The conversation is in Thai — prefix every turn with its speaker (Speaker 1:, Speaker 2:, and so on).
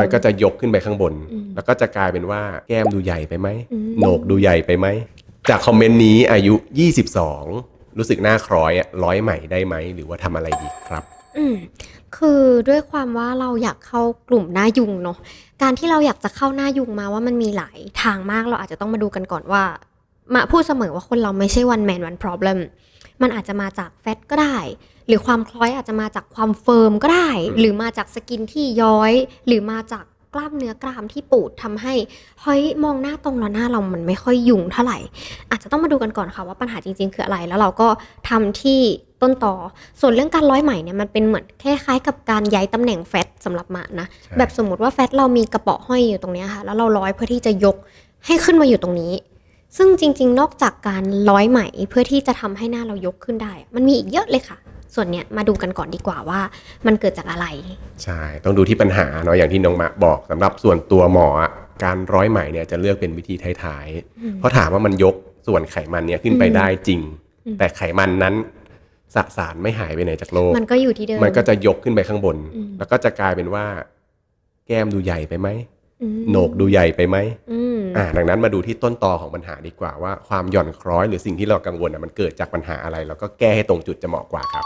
Speaker 1: มันก็จะยกขึ้นไปข้างบน
Speaker 2: อืม
Speaker 1: แล้วก็จะกลายเป็นว่าแก้มดูใหญ่ไปไหม
Speaker 2: อืม
Speaker 1: โหนกดูใหญ่ไปไหม จากคอมเมนต์นี้อายุ 22 รู้สึกหน้าคล้อยอะร้อยใหม่ได้ไหม หรือว่าทำอะไรดีครับ
Speaker 2: อืมคือด้วยความว่าเราอยากเข้ากลุ่มหน้ายุงเนาะการที่เราอยากจะเข้าหน้ายุงมาว่ามันมีหลายทางมากเราอาจจะต้องมาดูกันก่อนว่า มาพูดเสมอว่าคนเราไม่ใช่ one man one problem มันอาจจะมาจากแฟตก็ได้ หรือความคล้อยอาจจะมาจากความเฟิร์มก็ได้
Speaker 1: อืม
Speaker 2: หรือมาจากสกินที่ย้อย หรือมาจากกล้ามเนื้อกรามที่ปูดทำให้เฮ้ยมองหน้าตรงแล้วหน้าเรามันไม่ค่อยยุงเท่าไหร่ อาจจะต้องมาดูกันก่อนค่ะว่าปัญหาจริง ๆ คืออะไร แล้วเราก็ทำที่ต้นตอส่วนเรื่องการร้อยไหมเนี่ยมันเป็นเหมือนคล้ายๆกับการย้ายตำแหน่งแฟตสำหรับหมานะ
Speaker 1: ใช่
Speaker 2: แบบสมมติว่าแฟตเรามีกระเป๋อห้อยอยู่ตรงเนี้ยค่ะแล้วเราร้อยเพื่อที่จะยกให้ขึ้นมาอยู่ตรงนี้ ซึ่งจริง ๆ นอกจากการร้อยไหมเพื่อที่จะทำให้หน้าเรายกขึ้นได้ มันมีอีกเยอะเลยค่ะ ส่วนเนี้ยมาดูกันก่อนดีกว่าว่า มันเกิดจากอะไร
Speaker 1: ใช่ ต้องดูที่ปัญหาเนาะอย่างที่น้องมะบอกสำหรับส่วนตัวหมออะการร้อยไหมเนี่ยจะเลือกเป็นวิธีท้ายๆเพราะถามว่ามันยกส่วนไขมันเนี่ยขึ้นไป
Speaker 2: อืม
Speaker 1: ได้จริง
Speaker 2: อืม
Speaker 1: แต่ไขมันนั้นสสารไม่หายไปไหนจากโลก
Speaker 2: มันก็อยู่ที่เดิม
Speaker 1: มันก็จะยกขึ้นไปข้างบน
Speaker 2: อืม
Speaker 1: แล้วก็จะกลายเป็นว่า แก้มดูใหญ่ไปไหม
Speaker 2: อืม
Speaker 1: โหนกดูใหญ่ไปไหม
Speaker 2: อ่า
Speaker 1: ดังนั้นมาดูที่ต้นตอของปัญหาดีกว่าว่าความหย่อนคล้อยหรือสิ่งที่เรากังวลอะมันเกิดจากปัญหาอะไร แล้วก็แก้ให้ตรงจุดจะเหมาะกว่าครับ